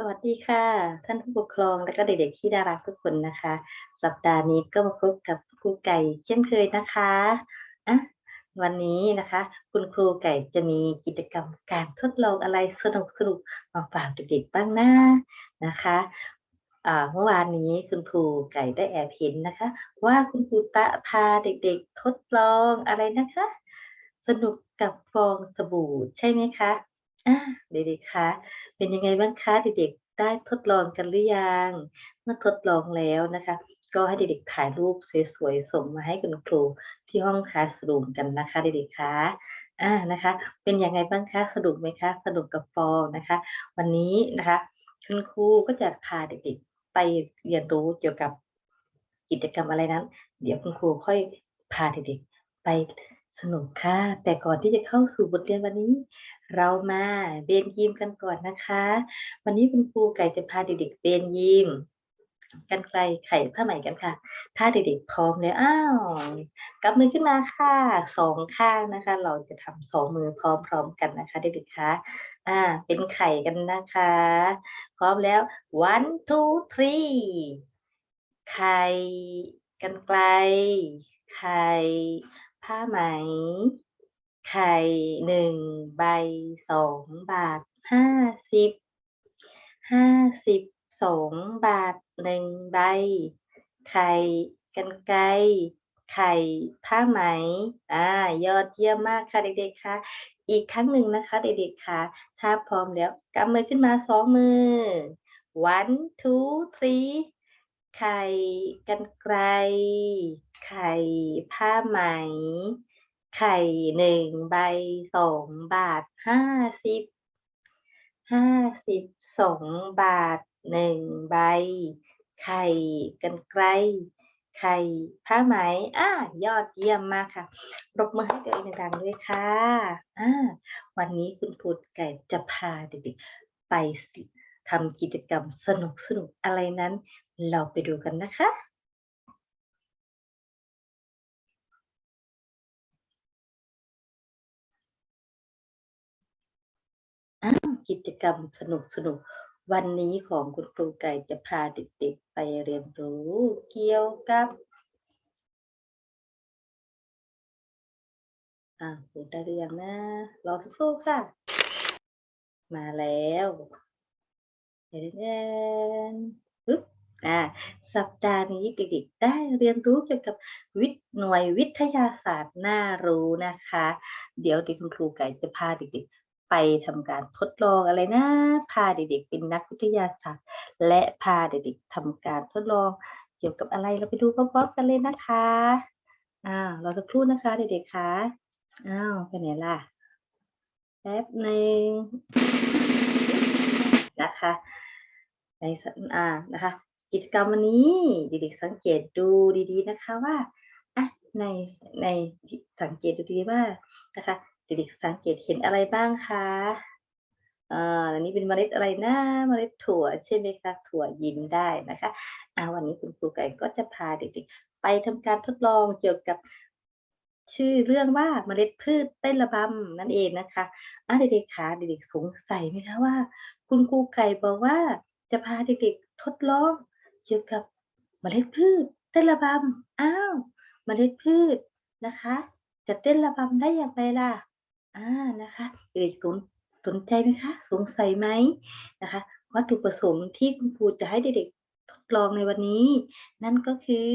สวัสดีค่ะ ท่านผู้ปกครองและก็เด็กๆที่น่ารักทุกคนนะคะ สัปดาห์นี้ก็มาพบกับครูไก่เช่นเคยนะคะอะวันนี้นะคะ คุณครูไก่จะมีกิจกรรมการทดลองอะไรสนุกๆมาฝากเด็กๆบ้างนะนะคะเมื่อวานนี้คุณครูไก่ได้แอบเห็นนะคะ ว่าคุณครูตะพาเด็กๆทดลองอะไรนะคะ สนุกกับฟองสบู่ใช่ไหมคะ อ่าเด็กๆคะเป็นยังไงบ้างคะเด็กๆได้ทดลองกันหรือยัง เมื่อทดลองแล้วนะคะ ก็ให้เด็กๆถ่ายรูปสวยๆส่งมาให้คุณครูที่ห้องคลาสรูมกันนะคะเด็กๆคะอ่านะคะ เป็นยังไงบ้างคะสนุกไหมคะสนุกกับฟองนะคะ วันนี้นะคะ คุณครูก็จะพาเด็กๆไปเรียนรู้เกี่ยวกับกิจกรรมอะไรนั้น เดี๋ยวคุณครูค่อยพาเด็กๆไป สนุกค่ะ แต่ก่อนที่จะเข้าสู่บทเรียนวันนี้ เรามาเบนยิมกันก่อนนะคะ วันนี้คุณครูไก่จะพาเด็กๆเบนยิมกันไกลไข่ผ้าไหมกันค่ะ ถ้าเด็กๆพร้อมแล้วอ้าวกลับมือขึ้นมาค่ะสองข้างนะคะ เราจะทำสองมือพร้อมๆกันนะคะเด็กๆคะอ่า เป็นไข่กันนะคะ พร้อมแล้ว one two three ไข่กันไกลไข่ ผ้าไหม ไข่หนึ่งใบสองบาทห้าสิบห้าสิบสองบาทหนึ่งใบ ไข่กันไกไข่ผ้าไหม อ่า ยอดเยี่ยมมากค่ะเด็กๆค่ะ อีกครั้งหนึ่งนะคะเด็กๆค่ะ ถ้าพร้อมแล้วกำมือขึ้นมาสองมือ one two three ไข่กันไกรไข่ผ้าไหม ไข่หนึ่งใบสองบาทห้าสิบห้าสิบสองบาทหนึ่งใบ ไข่กันไกรไข่ผ้าไหมอ่ายอดเยี่ยมมากค่ะรบมือให้ตัวเองดังด้วยค่ะอ่าวันนี้คุณครูไก่จะพาเด็กๆไปทำกิจกรรมสนุกๆอะไรนั้น เราไปดูกันนะคะอ้าวกิจกรรมสนุกสนุกๆวันนี้ของคุณครูไก่จะพาเด็กๆไปเรียนรู้เกี่ยวกับอ่าพูดได้หรือยังนะรอสักครู่ค่ะ มาแล้วเดนปึ๊บ อ่าสัปดาห์นี้เด็กๆได้เรียนรู้เกี่ยวกับวิทย์หน่วยวิทยาศาสตร์น่ารู้นะคะ เดี๋ยวเด็กคุณครูไก่จะพาเด็กๆ ไปทำการทดลองอะไรนะ พาเด็กๆเป็นนักวิทยาศาสตร์ และพาเด็กๆทำการทดลองเกี่ยวกับอะไรเราไปดูพร้อมๆกันเลยนะคะอ่าเราจะครู่นะคะเด็กๆคะอ้าวไปไหนล่ะแป๊บหนึ่งนะคะในสัปอ่านะคะ กิจกรรมวันนี้เด็กๆสังเกตดูดีๆนะคะว่าอะในในสังเกตดูดีว่านะคะเด็กๆสังเกตเห็นอะไรบ้างคะอ่าอันนี้เป็นเมล็ดอะไรนะเมล็ดถั่วใช่ไหมคะถั่วยิ้มได้นะคะอ่าวันนี้คุณครูไก่ก็จะพาเด็กๆไปทำการทดลองเกี่ยวกับชื่อเรื่องว่าเมล็ดพืชเต้นระบำนั่นเองนะคะอะเด็กๆคะเด็กๆสงสัยไหมคะว่า คุณครูไก่บอกว่าจะพาเด็กๆทดลอง เกี่ยวกับเมล็ดพืช เต้นระบำอ้าวเมล็ดพืชนะคะ จะเต้นระบำได้อย่างไรล่ะอ่านะคะเด็กๆสนสนใจไหมคะ สงสัยไหมนะคะวัตถุประสงค์ที่คุณครูจะให้เด็กๆทดลองในวันนี้ นั่นก็คือ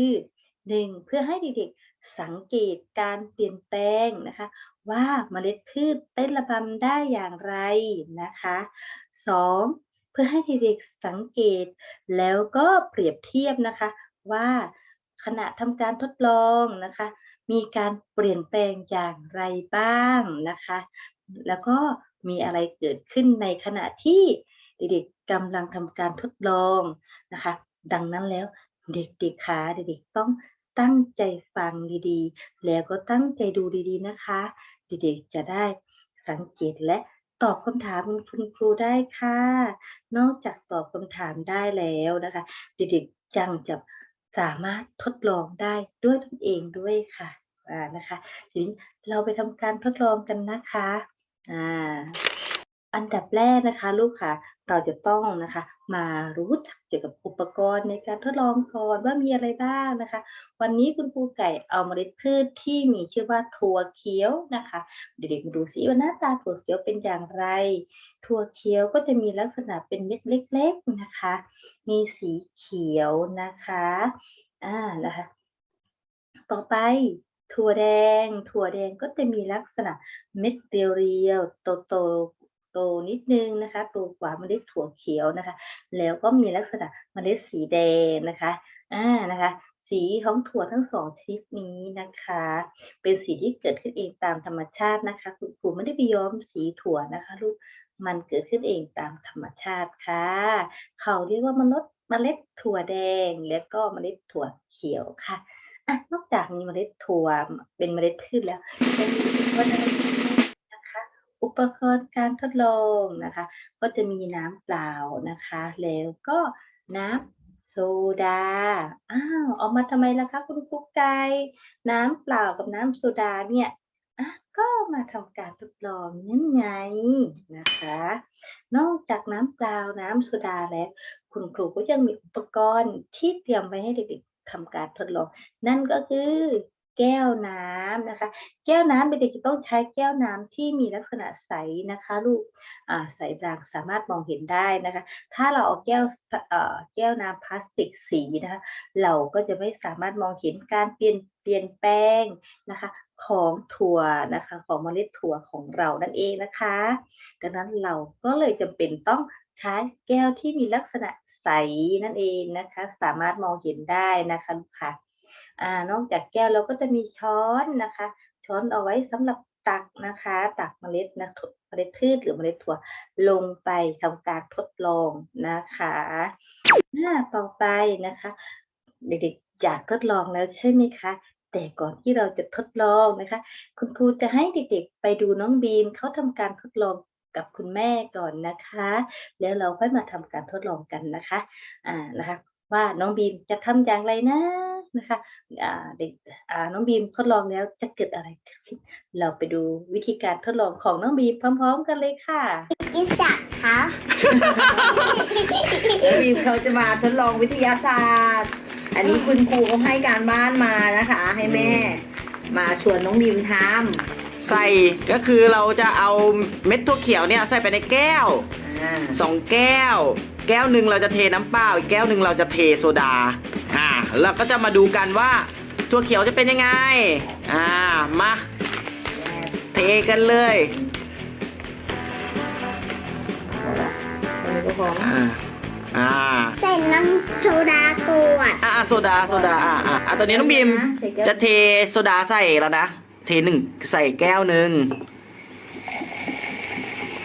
หนึ่งเพื่อให้เด็กๆสังเกตการเปลี่ยนแปลงนะคะ ว่าเมล็ดพืชเต้นระบำได้อย่างไรนะคะสอง เพื่อให้เด็กๆสังเกต แล้วก็เปรียบเทียบนะคะว่าขณะทำการทดลองนะคะ มีการเปลี่ยนแปลงอย่างไรบ้างนะคะ แล้วก็มีอะไรเกิดขึ้นในขณะที่เด็กๆกำลังทำการทดลองนะคะ ดังนั้นแล้วเด็กๆคะเด็กๆต้องตั้งใจฟังดีๆ แล้วก็ตั้งใจดูดีๆนะคะ เด็กๆจะได้สังเกตและ ตอบคำถามคุณครูได้ค่ะ นอกจากตอบคำถามได้แล้วนะคะ เด็กๆจังจะสามารถทดลองได้ด้วยตนเองด้วยค่ะอ่านะคะทีนี้เราไปทำการทดลองกันนะคะอ่าอันดับแรกนะคะ ลูกค่ะ เราจะต้องนะคะ มารู้จักเกี่ยวกับอุปกรณ์ในการทดลองก่อนว่ามีอะไรบ้างนะคะ วันนี้คุณครูไก่เอาเมล็ดพืชที่มีชื่อว่าถั่วเขียวนะคะ เด็กๆมาดูซิว่าหน้าตาถั่วเขียวเป็นอย่างไร ถั่วเขียวก็จะมีลักษณะเป็นเม็ดเล็ก ๆนะคะ มีสีเขียวนะคะอ่านะคะ ต่อไปถั่วแดง ถั่วแดงก็จะมีลักษณะเม็ดเรียวๆโตๆ โตนิดนึงนะคะโตกว่าเมล็ดถั่วเขียวนะคะ แล้วก็มีลักษณะเมล็ดสีแดงนะคะอ่านะคะ สีของถั่วทั้งสองชนิดนี้นะคะ เป็นสีที่เกิดขึ้นเองตามธรรมชาตินะคะ คุณครูไม่ได้ไปย้อมสีถั่วนะคะลูกมันเกิดขึ้นเองตามธรรมชาติค่ะ เขาเรียกว่าเมล็ดเมล็ดถั่วแดงแล้วก็เมล็ดถั่วเขียวค่ะอะนอกจากมีเมล็ดถั่วเป็นเมล็ดพืชแล้วจะมีอุปกรรอีกนะคะอุ ปกรณ์การทดลองนะคะ ก็จะมีน้ำเปล่านะคะ แล้วก็น้ำโซดา อ้าวเอามาทำไมล่ะคะคุณกุ๊กไก่น้ำเปล่ากับน้ำโซดาเนี่ยอะก็มาทำการทดลองนั่นไงนะคะ นอกจากน้ำเปล่าน้ำโซดาแล้ว คุณครูก็ยังมีอุปกรณ์ที่เตรียมไว้ให้เด็กๆทำการทดลอง นั่นก็คือ แก้วน้ำนะคะ แก้วน้ำเด็กๆจะต้องใช้แก้วน้ำที่มีลักษณะใสนะคะลูกใสบางสามารถมองเห็นได้นะคะ ถ้าเราเอาแก้วแก้วน้ำพลาสติกสีนะคะเราก็จะไม่สามารถมองเห็นการเปลี่ยนเปลี่ยนแปลงนะคะของถั่วนะคะของเมล็ดถั่วของเรานั่นเองนะคะ ดังนั้นเราก็เลยจำเป็นต้องใช้แก้วที่มีลักษณะใสนั่นเองนะคะ สามารถมองเห็นได้นะคะลูกค่ะอ่า นอกจากแก้วเราก็จะมีช้อนนะคะ ช้อนเอาไว้สำหรับตักนะคะ ตักเมล็ดนะเมล็ดพืชหรือเมล็ดถั่วลงไปทำการทดลองนะคะหน้าต่อไปนะคะ เด็กๆอยากทดลองแล้วใช่ไหมคะแต่ก่อนที่เราจะทดลองนะคะ คุณครูจะให้เด็กๆ ไปดูน้องบีมเขาทำการทดลองกับคุณแม่ก่อนนะคะ แล้วเราค่อยมาทำการทดลองกันนะคะอ่านะคะ ว่าน้องบีมจะทำอย่างไรนะนะคะอ่าเด็กอ่าน้องบีมทดลองแล้วจะเกิดอะไรขึ้นเราไปดูวิธีการทดลองของน้องบีมพร้อม ๆ กันเลยค่ะอิสระครับแล้วบีมเขาจะมาทดลองวิทยาศาสตร์ อันนี้คุณครูเขาให้การบ้านมานะคะ ให้แม่ มาชวนน้องบีมทใส่ก็คือเราจะเอาเม็ดถั่วเขียวเนี่ยใส่ไปในแก้วำอ่าสองแก้ว แก้วหนึ่งเราจะเทน้ำเปล่าอีกแก้วหนึ่งเราจะเทโซดาอ่าเราก็จะมาดูกันว่าถั่วเขียวจะเป็นยังไงอ่ามาเทกันเลยอันนี้ก็พออ่าอ่าใส่น้ำโซดากวดอ่าโซดาโซดาอ่าอ่าอ่าตอนนี้น้องบีมจะเทโซดาใส่แล้วนะเทหนึ่งใส่แก้วหนึ่ง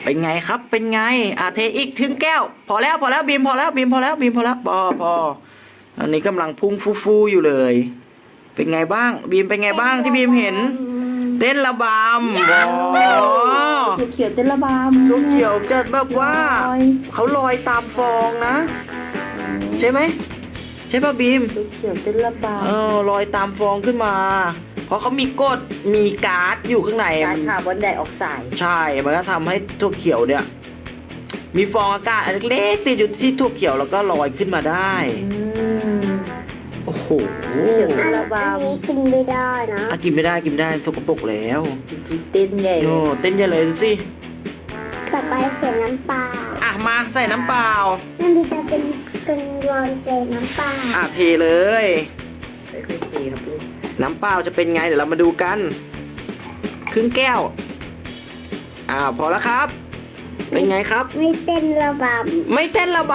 เป็นไงครับ เป็นไงอ่าเทอีกถึงแก้ว พอแล้วพอแล้วบีมพอแล้วบีมพอแล้วบีมพอแล้วพอพออันนี้กำลังพุ่งฟูๆอยู่เลย เป็นไงบ้าง บีมเป็นไงบ้างที่บีมเห็น เต้นระบำว้าวถั่วเขียวเต้นระบำทุกเขียวจะแบบว่าลอยเขาลอยตามฟองนะ ใช่ไหมใช่ป่ะบีมถั่วเขียวเต้นระบเออลอยตามฟองขึ้นมา เพราะเขามีกรดมีก๊าซอยู่ข้างในำก๊าซคาร์บอนไดออกไซด์ใช่ มันก็ทำให้ถั่วเขียวเนี่ย มีฟองอากาศอันเล็กๆติดอยู่ที่ถั่วเขียวแล้วก็ลอยขึ้นมาได้ อืมโอ้โหเขียวเต้นระบอันนี้กินไม่ได้นะอะกินไม่ได้กินไม่ได้สกปรกแล้วำเต้นใหญ่เลโอ้ยเต้นใหญ่เลยดูสิต่อไปใส่น้ำเปลาอะมาใส่น้ำเปล่า น้ำพริกจะเป็นเป็นรอนใส่น้ำเปลาอะเทเลย ค่อยๆเทครับลูก น้ำเปล่าจะเป็นไงเดี๋ยวเรามาดูกัน ครึ่งแก้ว อ่าพอแล้วครับ เป็นไงครับ ไม่เต้นระบไม่เต้นระบ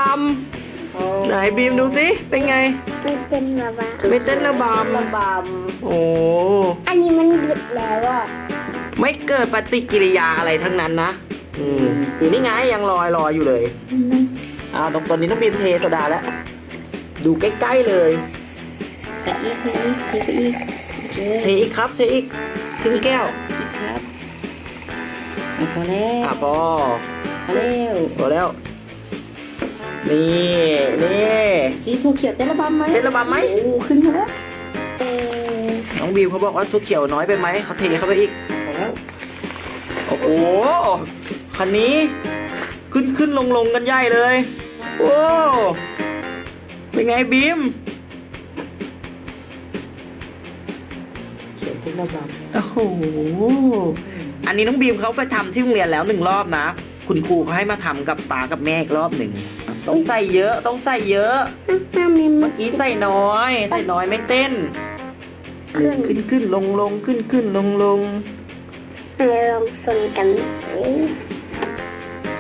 โอ้ำไหนบีมดูสิเป็นไงำไม่เต้นระบไม่เต้นระบระบำโอ้ำอันนี้มันหยุดแล้วอะไม่เกิดปฏิกิริยาอะไรทั้งนั้นนะอืมนี่ไงยังลอยลอยอยู่เลยอ่าตรงตอนนี้ต้องบีมเทโซดาแล้วดูใกล้ๆเลย ใส่อีกเทอีกเทไปอีกโอเคเทอีกครับเทอีกครึ่งแก้วครับอะพอแล้วอะพอพอแล้วพอแล้ว นี่นี่สีถั่วเขียวเต้นระบำไหมเต้นระบำไหมโอ้ขึ้นมาแล้วเออน้องบีมเขาบอกว่าถั่วเขียวน้อยไปไหมเขาเทเข้าไปอีกพอแล้วโอ้โหคันนี้ขึ้นขึ้นลงลงกันใหญ่เลยอโอ้เป็นไงบีม เขียนที่ระบำโอ้โห อันนี้น้องบีมเขาไปทำที่โรงเรียนแล้วหนึ่งรอบนะ คุณครูเขาให้มาทำกับป้ากับแม่อีกรอบหนึ่ง ต้องใส่เยอะ ต้องใส่เยอะน้ำมีเมื่อกี้ใส่น้อย ใส่น้อยไม่เต้นขึ้นขึ้นลงลงขึ้นขึ้นลงลงอะไรลองสนกันเอ้ย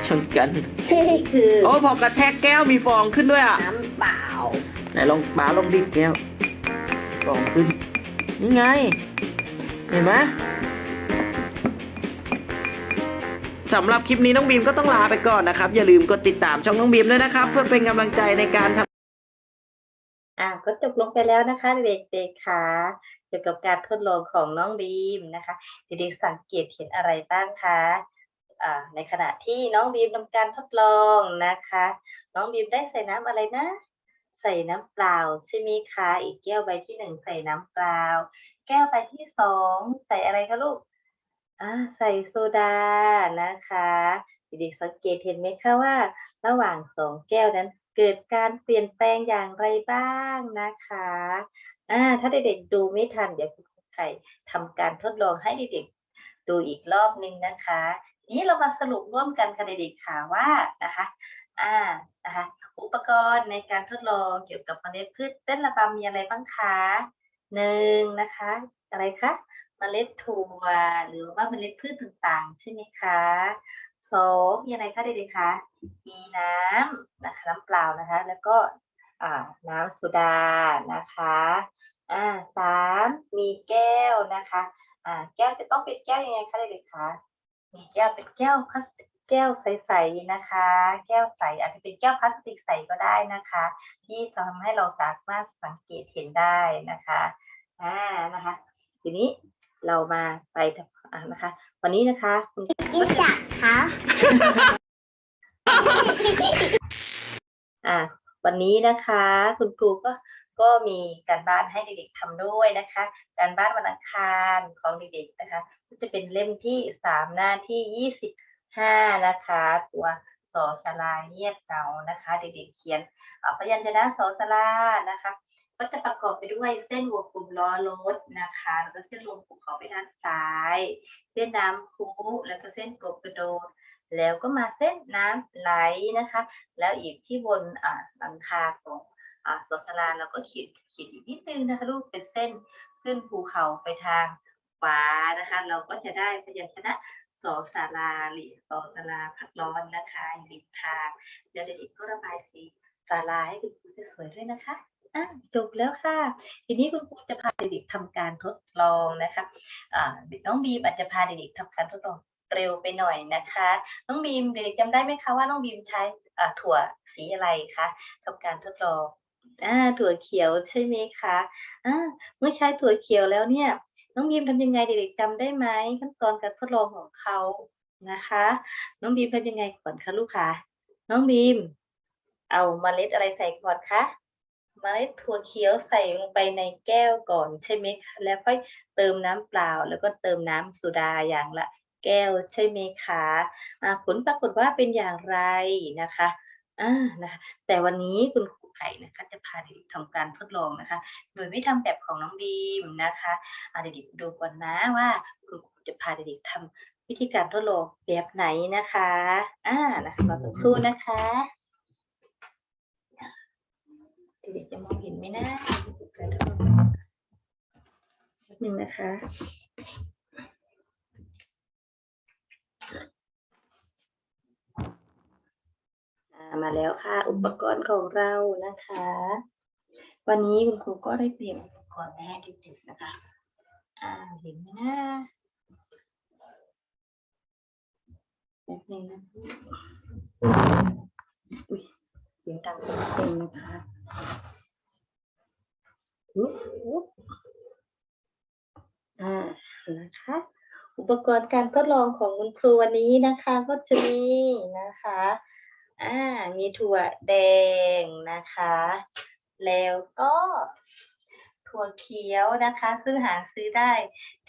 ชนกัน นี่คือโอ้พอกระแทกแก้วมีฟองขึ้นด้วยอะ น้ำเปล่าไหนลองป้าลองดิดแก้วฟองขึ้นนี่ไง เห็นไหมสำหรับคลิปนี้น้องบีมก็ต้องลาไปก่อนนะครับ อย่าลืมกดติดตามช่องน้องบีมด้วยนะครับ เพื่อเป็นกำลังใจในการทำ อะก็จบลงไปแล้วนะคะ เด็กๆค่ะเกี่ยวกับการทดลองของน้องบีมนะคะเด็กๆสังเกตเห็นอะไรบ้างคะอ่าในขณะที่น้องบีมทำการทดลองนะคะ น้องบีมได้ใส่น้ำอะไรนะ ใส่น้ำเปล่าใช่ไหมคะอีกแก้วใบที่หนึ่งใส่น้ำเปล่า แก้วใบที่สองใส่อะไรคะลูกอ่าใส่โซดานะคะเด็กๆสังเกตเห็นไหมคะว่า ระหว่างสองแก้วนั้น เกิดการเปลี่ยนแปลงอย่างไรบ้างนะคะอ่าถ้าเด็กๆดูไม่ทันเดี๋ยวคุณครูไข่ทำการทดลองให้เด็กๆดูอีกรอบหนึ่งนะคะทีนี้เรามาสรุปร่วมกันกับเด็กๆค่ะว่านะคะอ่านะคะอุปกรณ์ในการทดลองเกี่ยวกับเมล็ดพืชเต้นระบำมีอะไรบ้างคะ หนึ่งนะคะ อะไรคะเมล็ดถั่วหรือว่าเมล็ดพืชต่างๆ ใช่ไหมคะสองมีอะไรคะเด็กๆคะมีน้ำนะคะน้ำเปล่านะคะ แล้วก็น้ำโซดานะคะอ่าสามมีแก้วนะคะอ่าแก้วจะต้องเป็นแก้วยังไงคะเด็กๆคะมีแก้วเป็นแก้วพลาสติก แก้วใสๆนะคะ แก้วใสอาจจะเป็นแก้วพลาสติกใสก็ได้นะคะ ที่ทำให้เราสามารถสังเกตเห็นได้นะคะอ่านะคะ ทีนี้เรามาไปทำอ่านะคะ วันนี้นะคะคุณอิสระคะอ่าวันนี้นะคะ คุณครูก็ก็มีการบ้านให้เด็กๆทำด้วยนะคะ การบ้านวันอังคารของเด็กๆนะคะ ก็จะเป็นเล่มที่สามหน้าที่ยี่สิบ ห้านะคะ ตัวสอสลาเงียบเงานะคะ เด็กๆเขียนพยัญชนะสอสลานะคะ ก็จะประกอบไปด้วยเส้นหัวกลุ่มล้อรถนะคะแล้วก็เส้นลงภูเขาไปด้านซ้าย เส้นน้ำคูแล้วก็เส้นกบกระโดดแล้วก็มาเส้นน้ำไหลนะคะ แล้วอีกที่บนหลังคาของอสวนสลาเราก็ขีดขีดอีกนิดนึงนะคะลูกเป็นเส้นขึ้นภูเขาไปทางขวานะคะ เราก็จะได้พยัญชนะ สองสาราหรือสองสาราพักร้อนนะคะอยู่ริมทางเดี๋ยวเด็กๆก็ระบายสีสาราให้คุณครูสวยๆด้วยนะคะอะจบแล้วค่ะ ทีนี้คุณครูจะพาเด็กๆทำการทดลองนะคะอ่าน้องบีมอาจจะพาเด็กๆทำการทดลองเร็วไปหน่อยนะคะ น้องบีมเด็กๆจำได้ไหมคะว่าน้องบีมใช้อ่าถั่วสีอะไรคะทำการทดลองอ่าถั่วเขียวใช่ไหมคะอ่าเมื่อใช้ถั่วเขียวแล้วเนี่ย น้องบีมทำยังไงเด็กๆจำได้ไหมขั้นตอนการทดลองของเขานะคะ น้องบีมทำยังไงก่อนคะลูกคะน้องบีม เอาเมล็ดอะไรใส่ก่อนคะเมล็ดถั่วเขียวใส่ลงไปในแก้วก่อนใช่ไหมคะแล้วค่อยเติมน้ำเปล่า แล้วก็เติมน้ำโซดาอย่างละ แก้วใช่ไหมคะอ่าผลปรากฏว่าเป็นอย่างไรนะคะอ่านะคะแต่วันนี้คุณครู ไข่นะคะ จะพาเด็กทำการทดลองนะคะ โดยไม่ทำแบบของน้องบีมนะคะอ่าเด็กๆดูก่อนนะว่าคุณครูจะพาเด็กๆทำวิธีการทดลองแบบไหนนะคะอ่านะคะรอสักครู่นะคะเด็กๆจะมองเห็นไหมนะการทดลองหนึงนะคะ อ่า มาแล้วค่ะ อุปกรณ์ของเรานะคะ วันนี้คุณครูก็ได้เตรียมอุปกรณ์มาให้เด็กๆนะคะอ่าเห็นไหมนะแบบนี้นะอุ้ยเสียงดังเต็มๆนะคะอุ๊บอุ๊บอ่านะคะอุปกรณ์การทดลองของคุณครูวันนี้นะคะ ก็จะมีนะคะ อ่ามีถั่วแดงนะคะ แล้วก็ถั่วเขียวนะคะ ซึ่งหาซื้อได้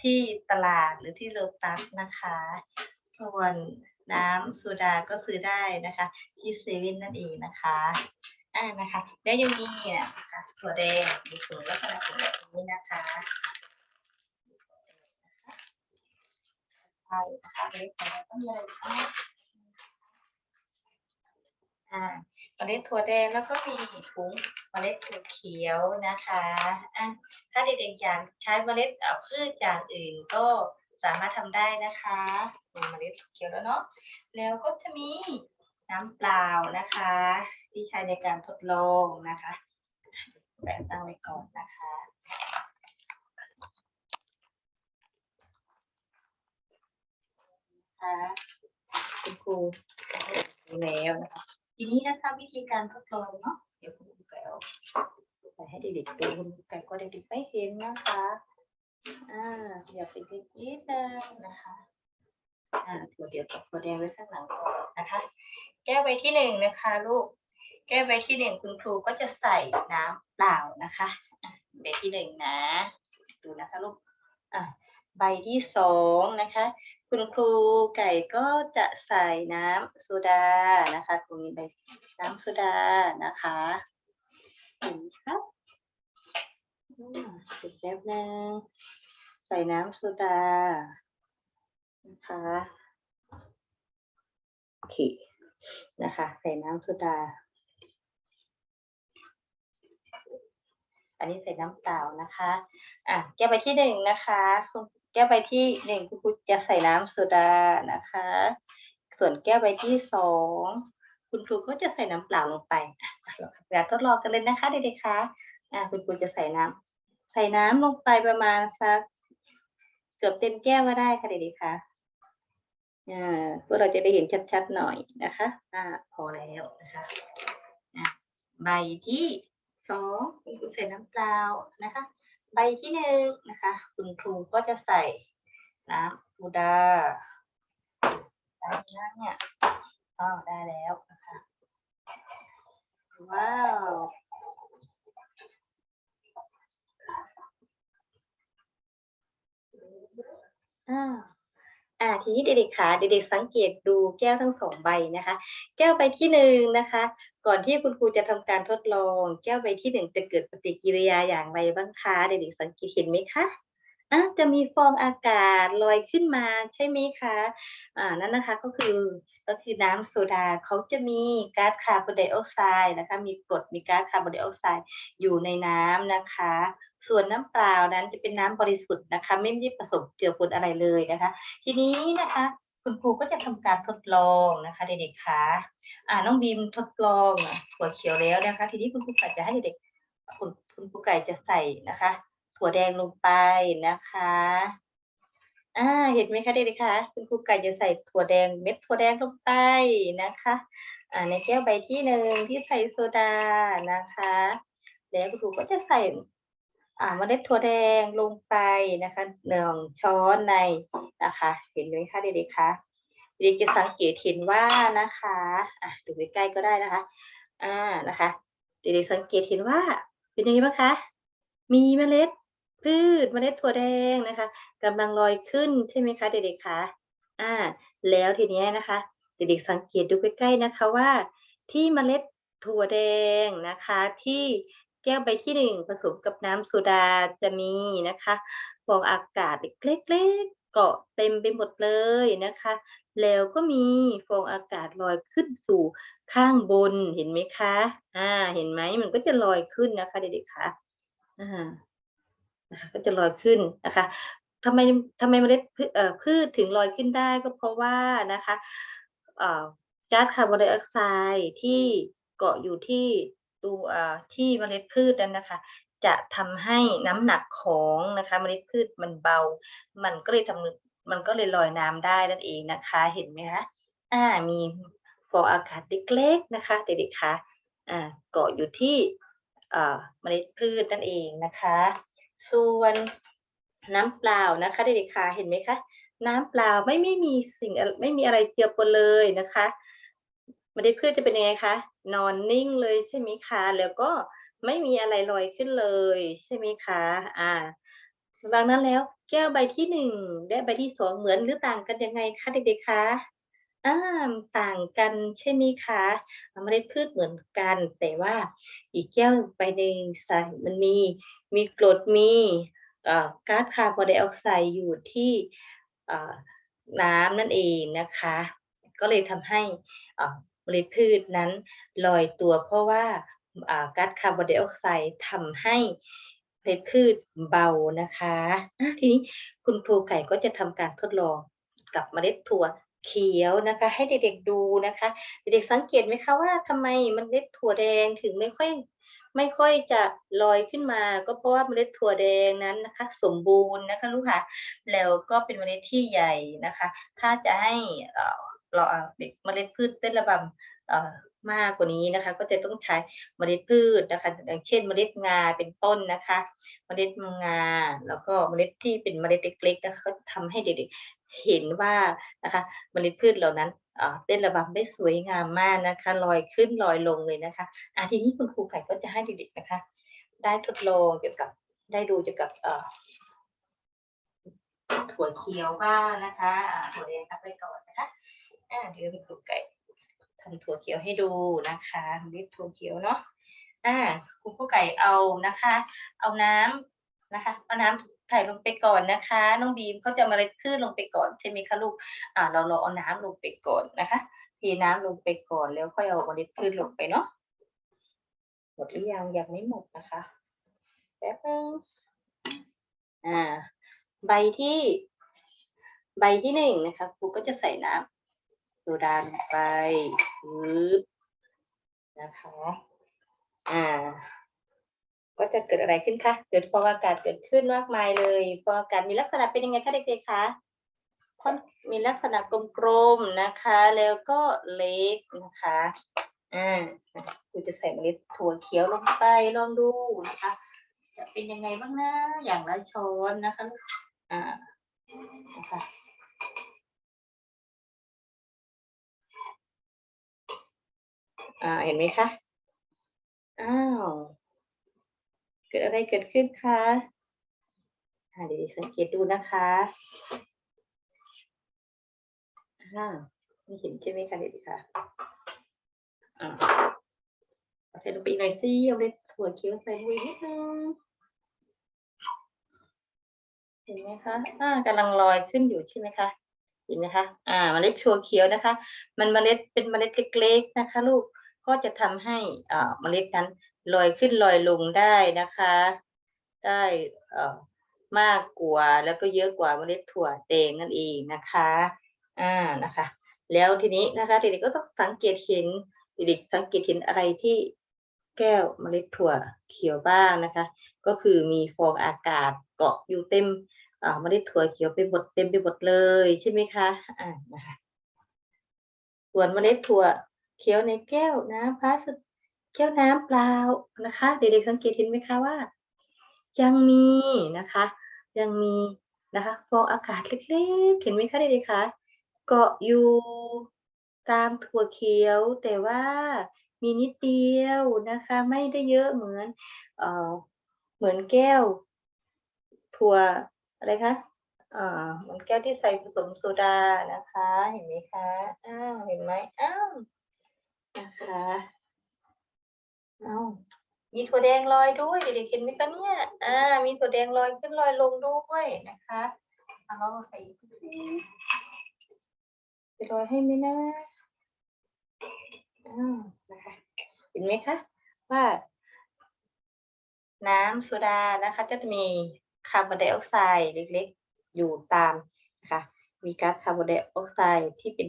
ที่ตลาดหรือที่โลตัสนะคะ ส่วนน้ำโซดาก็ซื้อได้นะคะ ที่เซเว่นนั่นเองนะคะอ่านะคะ แล้วยังมีนะคะถั่วแดงมีถุงลักษณะแบบนี้นะคะใช่นะคะเล็กๆต้องเลยค่ะ อ่าเมล็ดถั่วแดงแล้วก็มีถุงเมล็ดถั่วเขียวนะคะอะถ้าเด็กๆอยากใช้เมล็ดเอ่อพืชอย่างอื่นก็สามารถทำได้นะคะมีเมล็ดถั่วเขียวแล้วเนาะแล้วก็จะมีน้ำเปล่านะคะ ที่ใช้ในการทดลองนะคะแปะตั้งไว้ก่อนนะคะคุณครูดูแล้วนะคะ ทีนี้นะคะวิธีการทดลองเนาะเดี๋ยวคุณครูไก่เอาให้เด็กๆดูคุณครูไก่ก็เด็กๆไม่เห็นนะคะอ่าอย่าไปคิดนิดนึงนะคะอ่าตัวเดียวกับตัวแดงไว้ข้างหลังก่อนนะคะ แก้วใบที่หนึ่งนะคะลูก แก้วใบที่หนึ่งคุณครูก็จะใส่น้ำเปล่านะคะใบที่หนึ่งนะ ดูนะคะลูกอะใบที่สองนะคะ คุณครูไก่ก็จะใส่น้ำโซดานะคะตรงนี้ใบน้ำโซดานะคะเห็นครับเสร็จแล้วนึงใส่น้ำโซดานะคะโอเคนะคะ ใส่น้ำโซดา อันนี้ใส่น้ำเปล่านะคะ อะ แก้วใบที่หนึ่งนะคะ คุณ แก้วใบที่หนึ่งคุณครูจะใส่น้ำโซดานะคะ ส่วนแก้วใบที่สองคุณครูก็จะใส่น้ำเปล่าลงไปอะเราทำการทดลองกันเลยนะคะเด็กๆคะอะคุณครูจะใส่น้ำใส่น้ำลงไปประมาณสักเกือบเต็มแก้วก็ได้ค่ะเด็กๆคะอ่าเพื่อเราจะได้เห็นชัดๆหน่อยนะคะอ่าพอแล้วนะคะอะใบที่สองคุณครูใส่น้ำเปล่านะคะ ใบที่หนึ่งนะคะ คุณครูก็จะใส่น้ำบูดาได้แล้วเนี่ยก็ได้แล้วนะคะว้าวอ่า อ่าทีนี้เด็กๆค่ะเด็กๆสังเกตดูแก้วทั้งสองใบนะคะ แก้วใบที่หนึ่งนะคะ ก่อนที่คุณครูจะทำการทดลอง แก้วใบที่หนึ่งจะเกิดปฏิกิริยาอย่างไรบ้างคะเด็กๆสังเกตเห็นไหมคะ อะจะมีฟองอากาศลอยขึ้นมาใช่ไหมคะอ่านั่นนะคะก็คือก็คือน้ำโซดาเขาจะมีก๊าซคาร์บอนไดออกไซด์นะคะมีกรดมีก๊าซคาร์บอนไดออกไซด์อยู่ในน้ำนะคะ ส่วนน้ำเปล่านั้นจะเป็นน้ำบริสุทธิ์นะคะ ไม่ได้ผสมเกลือปนอะไรเลยนะคะ ทีนี้นะคะคุณครูก็จะทำการทดลองนะคะ เด็กๆคะอ่าน้องบีมทดลองอะถั่วเขียวแล้วนะคะ ทีนี้คุณครูไก่จะให้เด็กๆคุณคุณครูไก่จะใส่นะคะ ถั่วแดงลงไปนะคะอ่าเห็นไหมคะเด็กๆคะคุณครูไก่จะใส่ถั่วแดงเม็ดถั่วแดงลงไปนะคะอ่าในแก้วใบที่หนึ่งที่ใส่โซดานะคะ แล้วคุณครูก็จะใส่อ่าเมล็ดถั่วแดงลงไปนะคะหนึ่งช้อนในนะคะ เห็นไหมคะเด็กๆคะเด็กจะสังเกตเห็นว่านะคะอะดูใกล้ๆก็ได้นะคะอ่านะคะ เด็กๆสังเกตเห็นว่าเป็นยังไงบ้างคะมีเมล็ด พืชเมล็ดถั่วแดงนะคะกำลังลอยขึ้นใช่ไหมคะเด็กๆคะอ่า แล้วทีนี้นะคะ เด็กๆสังเกตดูใกล้ๆนะคะว่า ที่เมล็ดถั่วแดงนะคะ ที่แก้วใบที่หนึ่งผสมกับน้ำโซดาจะมีนะคะฟองอากาศเล็กๆเกาะเต็มไปหมดเลยนะคะ แล้วก็มีฟองอากาศลอยขึ้นสู่ข้างบนเห็นไหมคะ อ่า เห็นไหมมันก็จะลอยขึ้นนะคะเด็กๆคะอ่า นะคะก็จะลอยขึ้นนะคะทำไมทำไมเมล็ดพืชถึงลอยขึ้นได้ก็เพราะว่านะคะก๊าซคาร์บอนไดออกไซด์ที่เกาะอยู่ที่ตัวที่เมล็ดพืชนั้นนะคะ จะทำให้น้ำหนักของนะคะเมล็ดพืชมันเบา มันก็เลยทำมันก็เลยลอยน้ำได้นั่นเองนะคะ เห็นไหมคะอ่ามีฟองอากาศเล็กๆนะคะเด็กๆคะอ่าเกาะอยู่ที่เอ่อเมล็ดพืชนั่นเองนะคะ ส่วนน้ำเปล่านะคะเด็กๆคะเห็นไหมคะ น้ำเปล่าไม่ไม่มีสิ่งไม่มีอะไรเจือปนเลยนะคะเมล็ดพืชจะเป็นยังไงคะนอนนิ่งเลยใช่ไหมคะแล้วก็ไม่มีอะไรลอยขึ้นเลยใช่ไหมคะอ่าดังนั้นแล้วแก้วใบที่หนึ่งและใบที่สองเหมือนหรือต่างกันยังไงคะเด็กๆคะ อ่าต่างกันใช่ไหมคะเมล็ดพืชเหมือนกัน แต่ว่าอีกแก้วไปในใส่มันมีมีกรดมีก๊าซคาร์บอนไดออกไซด์อยู่ที่น้ำนั่นเองนะคะ ก็เลยทำให้เอ่อเมล็ดพืชนั้นลอยตัวเพราะว่าก๊าซคาร์บอนไดออกไซด์ทำให้เมล็ดพืชเบานะคะะทีนี้คุณครูไก่ก็จะทำการทดลองกับเมล็ดถั่ว เขียวนะคะให้เด็กๆดูนะคะ เด็กๆสังเกตไหมคะว่าทำไมมันเมล็ดถั่วแดงถึงไม่ค่อยไม่ค่อยจะลอยขึ้นมา ก็เพราะว่าเมล็ดถั่วแดงนั้นนะคะ สมบูรณ์นะคะลูกค่ะแล้วก็เป็นเมล็ดที่ใหญ่นะคะ ถ้าจะให้เอ่อเราเมล็ดพืชเต้นระบำเอ่อ มากกว่านี้นะคะ ก็จะต้องใช้เมล็ดพืชนะคะ อย่างเช่นเมล็ดงาเป็นต้นนะคะ เมล็ดงาแล้วก็เมล็ดที่เป็นเมล็ดเล็กๆนะคะก็ทำให้เด็กๆเห็นว่านะคะ เมล็ดพืชเหล่านั้นเออเต้นระบำได้สวยงามมากนะคะลอยขึ้นลอยลงเลยนะคะอะทีนี้คุณครูไก่ก็จะให้เด็กๆนะคะ ได้ทดลองเกี่ยวกับได้ดูเกี่ยวกับเออถั่วเขียวบ้างนะคะถั่วแดงทับไปก่อนนะคะอ่าเดี๋ยวคุณครูไก่ ทำถั่วเขียวให้ดูนะคะเรียกถั่วเขียวเนาะอ่าคุณครูไก่เอานะคะ เอาน้ำนะคะเอาน้ำใส่ลงไปก่อนนะคะน้องบีมเขาจะมาเล็ดพืชลงไปก่อนใช่ไหมคะลูกอ่าเราเราเอาน้ำลงไปก่อนนะคะเทน้ำลงไปก่อนแล้วค่อยเอาเมล็ดพืชลงไปเนาะหมดหรือยังยังไม่หมดนะคะแป๊บนึงอ่า ใบที่ ใบที่หนึ่งนะคะครูก็จะใส่น้ำ โซดาลงไปปึ๊บนะคะ อ่า ก็จะเกิดอะไรขึ้นคะ เกิดฟองอากาศเกิดขึ้นมากมายเลย ฟองอากาศมีลักษณะเป็นยังไงคะเด็กๆคะค่อนมีลักษณะกลมๆนะคะ แล้วก็เล็กนะคะ อ่าคุณจะใส่เมล็ดถั่วเขียวลงไปลองดูนะคะ จะเป็นยังไงบ้างนะ อย่างละช้อนนะคะ อ่า นะคะ อ่าเห็นไหมคะ อ้าว เกิดอะไรเกิดขึ้นคะอ่าเดี๋ยวสังเกตดูนะคะอ่าไม่เห็นใช่ไหมคะเด็กๆค่ะอ่าเอาใส่ลงไปอีกหน่อยสิเอาเล็ดถั่วเขียวใส่ลงไปนิดนึงเห็นไหมคะอ่ากำลังลอยขึ้นอยู่ใช่ไหมคะเห็นไหมคะ อ่า เมล็ดถั่วเขียวนะคะ มันเมล็ดเป็นเมล็ดเล็กๆนะคะ ลูก ก็จะทำให้เมล็ดนั้นลอยขึ้นลอยลงได้นะคะ ได้มากกว่าแล้วก็เยอะกว่าเมล็ดถั่วแดงนั่นเองนะคะอ่านะคะ แล้วทีนี้นะคะเด็กๆก็ต้องสังเกตเห็นเด็กๆสังเกตเห็นอะไรที่แก้วเมล็ดถั่วเขียวบ้างนะคะ ก็คือมีฟองอากาศเกาะอยู่เต็มเมล็ดถั่วเขียวไปหมดเต็มไปหมดเลยใช่ไหมคะอ่านะคะส่วนเมล็ดถั่ว เขียวในแก้วน้ำพลาสติกแก้วน้ำเปล่านะคะ เด็กๆสังเกตเห็นไหมคะว่า ยังมีนะคะ ยังมีนะคะฟองอากาศเล็กๆ เห็นไหมคะเด็กๆคะเกาะอยู่ตามถั่วเขียว แต่ว่ามีนิดเดียวนะคะ ไม่ได้เยอะเหมือนเอ่อเหมือนแก้ว ถั่วอะไรคะอ่าเหมือนแก้วที่ใส่ผสมโซดานะคะ เห็นไหมคะอ้าวเห็นไหมอ้าว นะคะอ้ามีถั่วแดงลอยด้วยเด็กๆเห็นไหมคะเนี่ย อ่า มีถั่วแดงลอยขึ้นลอยลงด้วยนะคะเอาเราใส่อีกสิจะลอยให้ไหมนะอ้านะคะเห็นไหมคะว่า น้ำโซดานะคะ จะมีคาร์บอนไดออกไซด์เล็กๆ อยู่ตามนะคะ มีก๊าซคาร์บอนไดออกไซด์ที่เป็น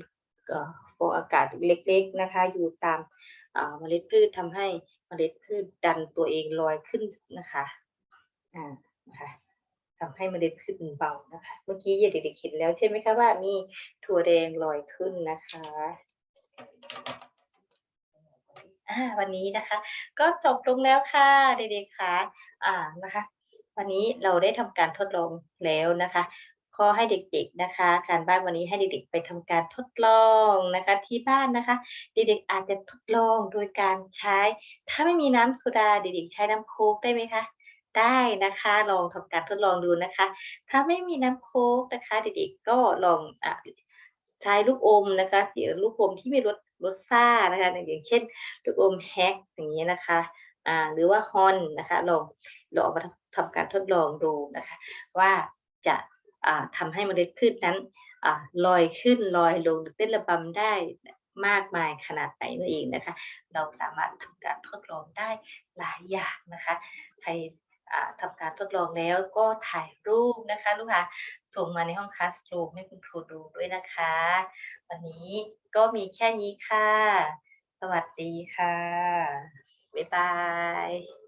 เอ่อฟองอากาศเล็กๆนะคะ อยู่ตามเมล็ดพืชทำให้เมล็ดพืชดันตัวเองลอยขึ้นนะคะอ่านะคะทำให้เมล็ดพืชเบานะคะ เมื่อกี้เด็กๆเห็นแล้วใช่ไหมคะว่ามีถั่วแดงลอยขึ้นนะคะวันนี้นะคะ ก็จบลงแล้วค่ะเด็กๆค่ะอ่านะคะ วันนี้เราได้ทำการทดลองแล้วนะคะ ขอให้เด็กๆนะคะ การบ้านวันนี้ให้เด็กๆไปทำการทดลองนะคะที่บ้านนะคะ เด็กๆอาจจะทดลองโดยการใช้ ถ้าไม่มีน้ำโซดาเด็กๆใช้น้ำโค้กได้ไหมคะได้นะคะลองทำการทดลองดูนะคะ ถ้าไม่มีน้ำโค้กนะคะ เด็กๆก็ลองอใช้ลูกอมนะคะหรือลูกอมที่มีรสรสซ่านะคะอย่างเช่นลูกอมแฮกอย่างนี้ยนะคะอ่าหรือว่าฮอนนะคะลองลองมาทำการทดลองดูนะคะ ว่าจะ อ่าทำให้เมล็ดพืชนั้นอลอยขึ้นลอยลงเต้นระบำได้มากมายขนาดไหนนั่นเองนะคะ เราสามารถทำการทดลองได้หลายอย่างนะคะใครอ่าทำการทดลองแล้วก็ถ่ายรูปนะคะลูกค้าส่งมาในห้องคลาสรูมให้คุณครูดูด้วยนะคะ วันนี้ก็มีแค่นี้ค่ะ สวัสดีค่ะ บ๊ายบาย